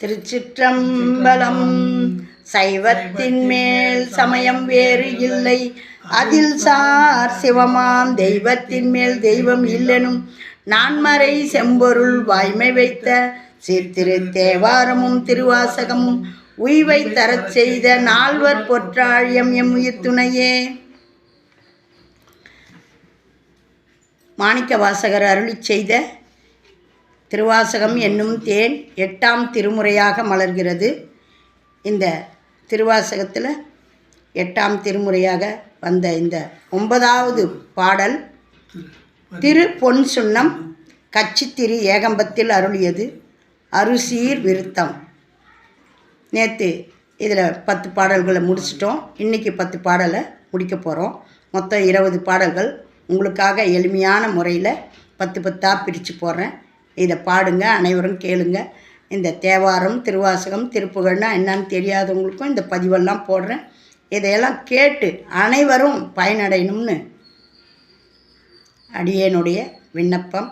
திருச்சிற்றம்பலம். சைவத்தின் மேல் சமயம் வேறு இல்லை. அதில் சார் சிவமாம் தெய்வத்தின் மேல் தெய்வம் இல்லெனும். நான்மறை செம்பொருள் வாய்மை வைத்த சீர்திரு தேவாரமும் திருவாசகமும் உய்வை தரச் செய்த நால்வர் பொற்றாழியம் எம் உயிர் துணையே மாணிக்க வாசகர் அருளிச் செய்த திருவாசகம் என்னும் தேன் எட்டாம் திருமுறையாக மலர்கிறது. இந்த திருவாசகத்தில் எட்டாம் திருமுறையாக வந்த இந்த ஒன்பதாவது பாடல் திரு பொன் சுண்ணம் கச்சித்திரு ஏகம்பத்தில் அருளியது. அருசீர் விருத்தம். நேற்று இதில் பத்து பாடல்களை முடிச்சிட்டோம். இன்றைக்கி பத்து பாடலை முடிக்க போகிறோம் மொத்தம் இருபது பாடல்கள். உங்களுக்காக எளிமையான முறையில் பத்து பத்தாக பிரித்து போடுறேன். இதை பாடுங்க அனைவரும் கேளுங்க. இந்த தேவாரம் திருவாசகம் திருப்புகழ்னா என்னன்னு தெரியாதவங்களுக்கும் இந்த பதிவெல்லாம் போடுறேன். இதையெல்லாம் கேட்டு அனைவரும் பயனடையணும்னு அடியேனுடைய விண்ணப்பம்.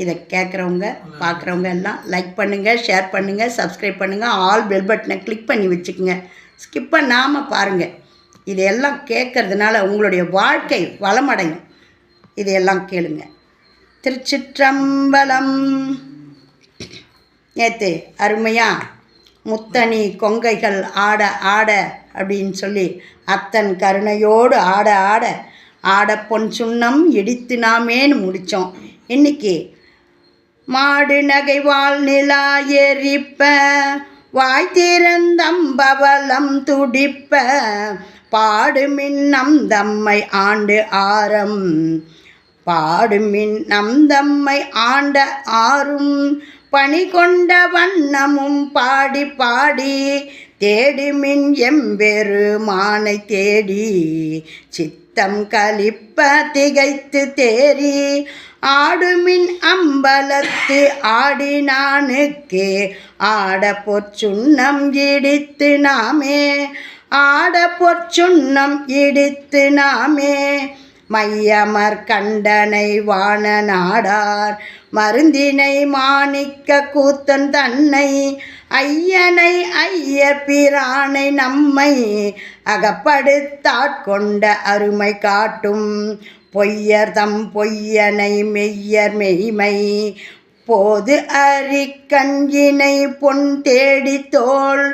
இதை கேட்குறவங்க பார்க்குறவங்க எல்லாம் லைக் பண்ணுங்கள் ஷேர் பண்ணுங்கள் சப்ஸ்கிரைப் பண்ணுங்கள் ஆல் பெல் பட்டனை கிளிக் பண்ணி வச்சுக்கோங்க. ஸ்கிப் பண்ணாமல் பாருங்கள் இதையெல்லாம் கேட்கறதுனால உங்களுடைய வாழ்க்கை வளமடையும். இதையெல்லாம் கேளுங்கள் திருச்சிற்றம்பலம். நேற்று அருமையாக முத்தணி கொங்கைகள் ஆட ஆட அப்படின்னு சொல்லி அத்தன் கருணையோடு ஆட ஆட ஆட பொன் சுண்ணம் இடித்து நாமேன்னு முடித்தோம் இன்னைக்கு மாடு நகை வாழ் நிலா எரிப்ப வாய்த்திறந்தம்பவலம் துடிப்ப பாடு மின்னம் தம்மை ஆண்டு ஆரம். பாடுமின் நம் தம்மை ஆண்ட ஆறும் பணி கொண்ட வண்ணமும் பாடி பாடி தேடிமின் எம்பெருமானை தேடி சித்தம் கலிப்ப திகைத்து தேறி ஆடுமின் அம்பலத்து ஆடினானுக்கே ஆட பொற்சுண்ணம் இடித்து நாமே ஆட பொற்சுண்ணம் இடித்து நாமே. மையமர் கண்டனை வான நாடார் மருந்தினை மாணிக்க கூத்தன் தன்னை ஐயனை ஐயர் பிரானை நம்மை அகப்படுத்தாட்கொண்ட அருமை காட்டும். பொய்யர் தம் பொய்யனை மெய்யர் மெய்மை போது அரிக்கஞ்சினை பொன் தேடி தோல்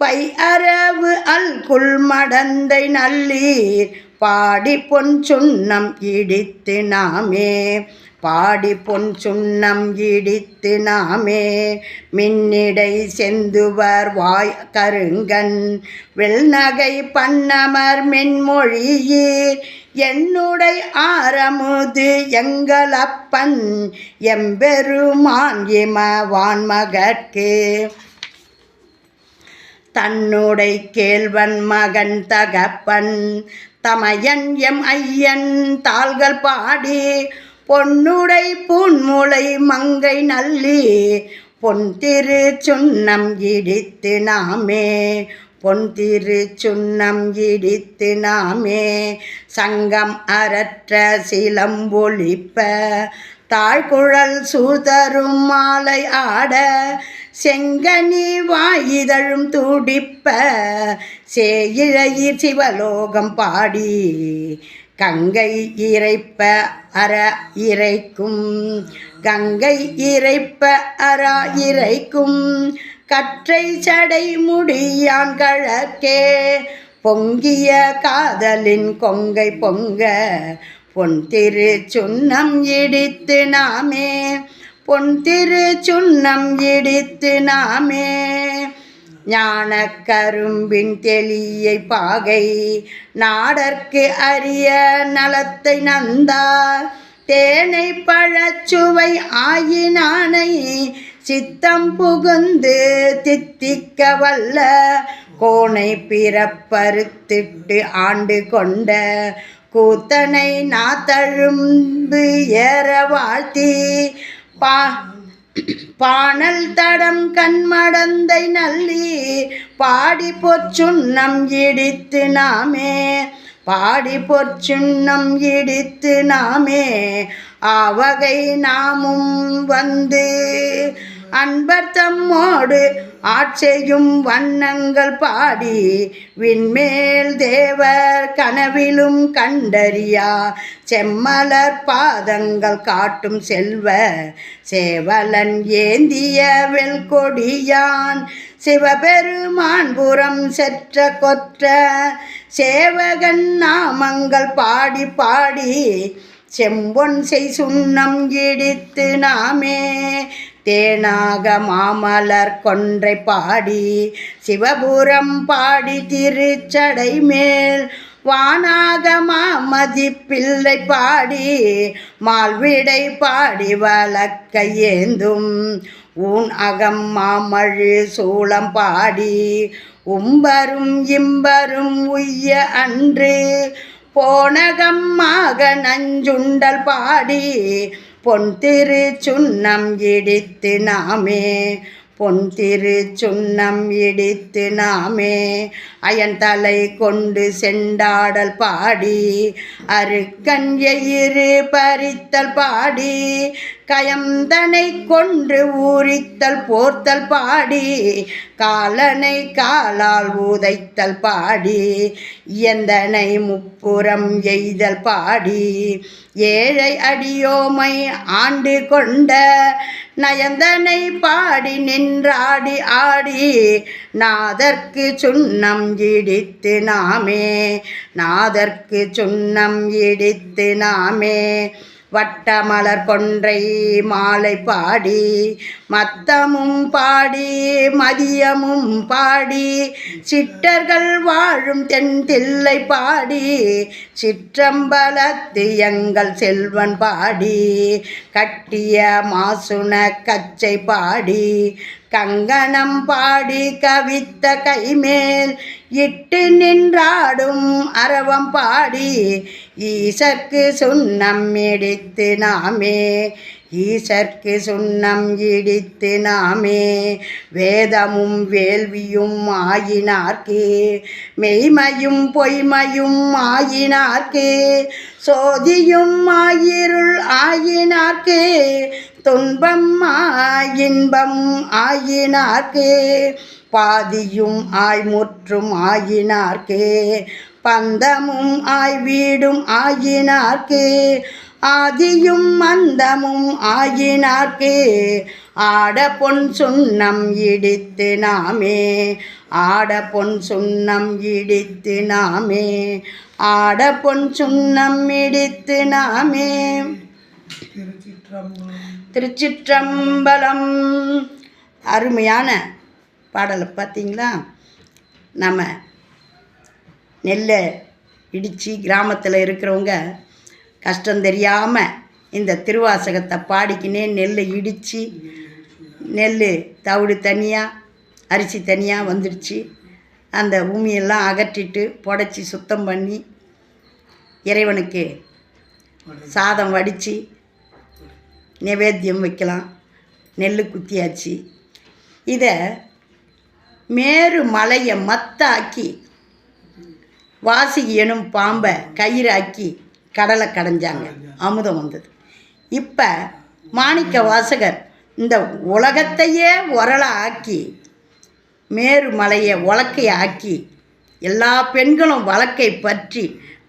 பை அரவு அல்குள் மடந்தை நல்லீர் பாடி பொன் சுண்ணம் இடித்து நாமே. பாடி பொன் சுண்ணம் இடித்து நாமே. மின்னிடை செந்துவர் வாய் கருங்கன் வெள்நகை பண்ணமர் மென்மொழியீர். என்னுடை ஆரமுது எங்களப்பன். எம்பெருமான் இமவான் மகற்கு தன்னுடை கேள்வன் மகன் தகப்பன். தமையன் எம் ஐயன் தாள்கள் பாடி பொன்னுடை பூன்முளை மங்கை நல்லி பொன் திரு சுண்ணம் இடித்து நாமே பொன் திரு சுண்ணம் இடித்து நாமே சங்கம் அறற்ற சிலம்பொழிப்ப தாழ்குழல் சூதரும் மாலை ஆட செங்கனி வாயிதழும் துடிப்ப சேயிழையீர் சிவலோகம் பாடி கங்கை இறைப்ப அற இறைக்கும் கங்கை இறைப்ப அற இறைக்கும் கற்றை சடை முடியான் கழக்கே பொங்கிய காதலின் கொங்கை பொங்க பொன் திரு சுண்ணம் இடித்து நாமே பொன் திரு சுண்ணம் இடித்து நாமே. ஞான கரும்பின் தெளியை பாகை நாடற்கு அரிய நலத்தை நந்தார். தேனை பழச்சுவை ஆயினானை சித்தம் புகுந்து தித்திக்க வல்ல. கோணை பிறப்பறுத்திட்டு ஆண்டு கொண்ட கூத்தனை நாத்தழும்பு ஏற வாழ்த்தி பா பாணல் தடம் கண்மடந்தை நல்லி பாடி பொற்சுண்ணம் இடித்து நாமே பாடி பொற்சுண்ணம் இடித்து நாமே அவகை நாமும் வந்து அன்பர் தம்மோடு ஆட்செய்யும் வண்ணங்கள் பாடி விண்மேல் தேவர் கனவிலும் கண்டறியா செம்மலர் பாதங்கள் காட்டும் செல்வ சேவலன் ஏந்திய வெல்கொடியான் சிவபெருமான் புறம் செற்ற கொற்ற சேவகன் நாமங்கள் பாடி பாடி செம்பொன் செய் சுண்ணம் இடித்து நாமே தேனாக மாமலர் கொன்றை பாடி சிவபுரம் பாடி திருச்சடை மேல். வானாக மாமதி பிள்ளை பாடி மால்விடை பாடி வழக்க ஏந்தும். ஊன் அகம் மாமழு சூளம் பாடி உம்பரும் இம்பரும் உய்ய அன்று. போனகம்மாக நஞ்சுண்டல் பாடி பொன் திரு சுண்ணம் இடித்து நாமே. பொன் திரு சுண்ணம் இடித்து நாமே அயன் தலை கொண்டு செண்டாடல் பாடி அருக்கன் எயிறு பறித்தல் பாடி கயந்தனை கொன்று ஊறித்தல் போர்த்தல் பாடி காலனை காலால் ஊதைத்தல் பாடி இயந்தனை முப்புறம் எய்தல் பாடி ஏழை அடியோமை ஆண்டு கொண்ட நயந்தனை பாடி நின்றாடி ஆடி நாதற்கு சுண்ணம் இடித்து நாமே நாதற்கு சுண்ணம் இடித்து நாமே. வட்டமலர் கொன்றை மாலை பாடி மத்தமும் பாடி மதியமும் பாடி சிட்டர்கள் வாழும் தென் தில்லை பாடி சிற்றம்பலத்து எங்கள் செல்வன் பாடி கட்டிய மாசுன கச்சை பாடி கங்கணம் பாடி கவித்த கைமேல் இட்டு நின்றாடும் அரவம் பாடி ஈசற்கு சுண்ணம் இடித்து நாமே. ஈசற்கு சுண்ணம் இடித்து நாமே. வேதமும் வேள்வியும் ஆயினார்க்கு. மெய்மையும் பொய்மையும் ஆயினார்க்கு. சோதியும் ஆயிருள் ஆயினார்க்கு. துன்பம் இன்பம் ஆயினார்க்கு. பாதியும் ஆய்முற்றும் ஆயினார்க்கு. பந்தமும் ஆய் வீடும் ஆயினார்க்கு. ஆதியும் மந்தமும் ஆயினார்க்கு. ஆட பொன் சுண்ணம் இடித்து நாமே. ஆட பொன் சுண்ணம் இடித்து நாமே. ஆட பொன் சுண்ணம் இடித்து நாமே. திருச்சிற்றம்பலம். அருமையான பாடலை பார்த்தீங்களா? நம்ம நெல்லை இடித்து கிராமத்தில் இருக்கிறவங்க கஷ்டம் தெரியாமல் இந்த திருவாசகத்தை பாடிக்கினே நெல்லை இடித்து நெல் தவிடு தனியாக அரிசி தனியாக வந்துடுச்சு. அந்த பூமியெல்லாம் அகற்றிட்டு புடச்சி சுத்தம் பண்ணி இறைவனுக்கு சாதம் வடித்து நிவேத்தியம் வைக்கலாம். நெல் குத்தியாச்சு. இதை மேரு மலையை மத்தாக்கி வாசுகி எனும் பாம்பை கயிறாக்கி கடலை கடைஞ்சாங்க. அமுதம் வந்தது. இப்போ மாணிக்க வாசகர் இந்த உலகத்தையே உரள ஆக்கி மேரு மலையை உலக்கை ஆக்கி எல்லா பெண்களும் வழக்கை பற்றி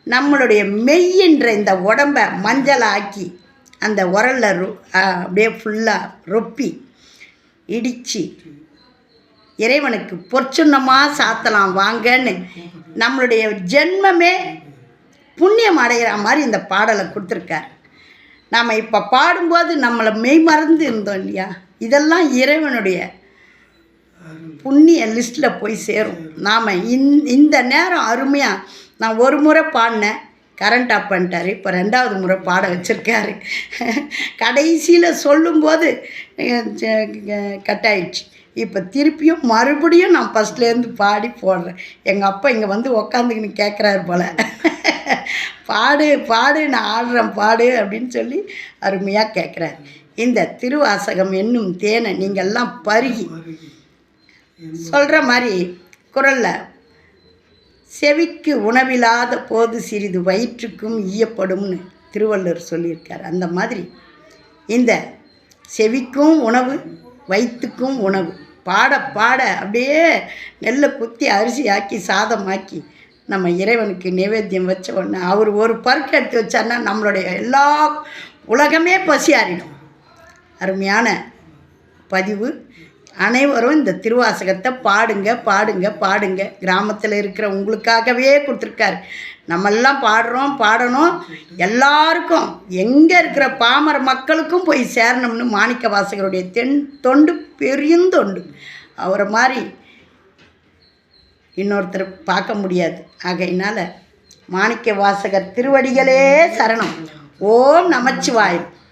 நம்மளுடைய மெய்யின்ற இந்த உடம்பை மஞ்சள் ஆக்கி அந்த உரல்ல ரொ அப்படியே ஃபுல்லாக ரொப்பி இடித்து இறைவனுக்கு பொற்சுண்ணமாக சாத்தலாம் வாங்கன்னு நம்மளுடைய ஜென்மமே புண்ணியம் அடைகிற மாதிரி இந்த பாடலை கொடுத்துருக்கார். நாம் இப்போ பாடும்போது நம்மளை மெய் மறந்து இருந்தோம் இல்லையா? இதெல்லாம் இறைவனுடைய புண்ணிய லிஸ்ட்டில் போய் சேரும். நாம் இந் இந்த நேரம் அருமையாக நான் ஒரு முறை பாடினேன். கரண்ட் ஆஃப் பண்ணிட்டாரு. இப்போ ரெண்டாவது முறை பாட வச்சுருக்காரு. கடைசியில் சொல்லும்போது கட் ஆயிடுச்சு இப்போ திருப்பியும் மறுபடியும் நான் ஃபஸ்ட்லேருந்து பாடி போடுறேன். எங்கள் அப்பா இங்கே வந்து உக்காந்துக்கின்னு கேட்குறாரு போல். பாடு பாடு நான் ஆடுறேன் பாடு அப்படின்னு சொல்லி அருமையாக கேட்குறாரு இந்த திருவாசகம் என்னும் தேனை நீங்கள்லாம் பருகி. சொல்கிற மாதிரி குரலில் செவிக்கு உணவில்லாத போது சிறிது வயிற்றுக்கும் ஈயப்படும்னு திருவள்ளுவர் சொல்லியிருக்கார். அந்த மாதிரி இந்த செவிக்கும் உணவு வயிற்றுக்கும் உணவு. பாட பாட அப்படியே நெல்லை குத்தி அரிசி ஆக்கி சாதமாக்கி நம்ம இறைவனுக்கு நைவேத்தியம் வச்ச உடனே அவர் ஒரு பருக்கு எடுத்து வச்சார்னா நம்மளுடைய எல்லா உலகமே பசியாறிடும் அருமையான பதிவு. அனைவரும் இந்த திருவாசகத்தை பாடுங்க பாடுங்க பாடுங்க. கிராமத்தில் இருக்கிற உங்களுக்காகவே கொடுத்துருக்காரு. நம்மெல்லாம் பாடுறோம் பாடணும். எல்லாருக்கும் எங்கே இருக்கிற பாமர மக்களுக்கும் போய் சேரணும்னு மாணிக்க வாசகருடைய தென் தொண்டு பெருந்தொண்டு. அவரை மாதிரி இன்னொருத்தர் பார்க்க முடியாது. ஆகையினால மாணிக்க வாசகர் திருவடிகளே சரணம். ஓம் நமச்சிவாயம்.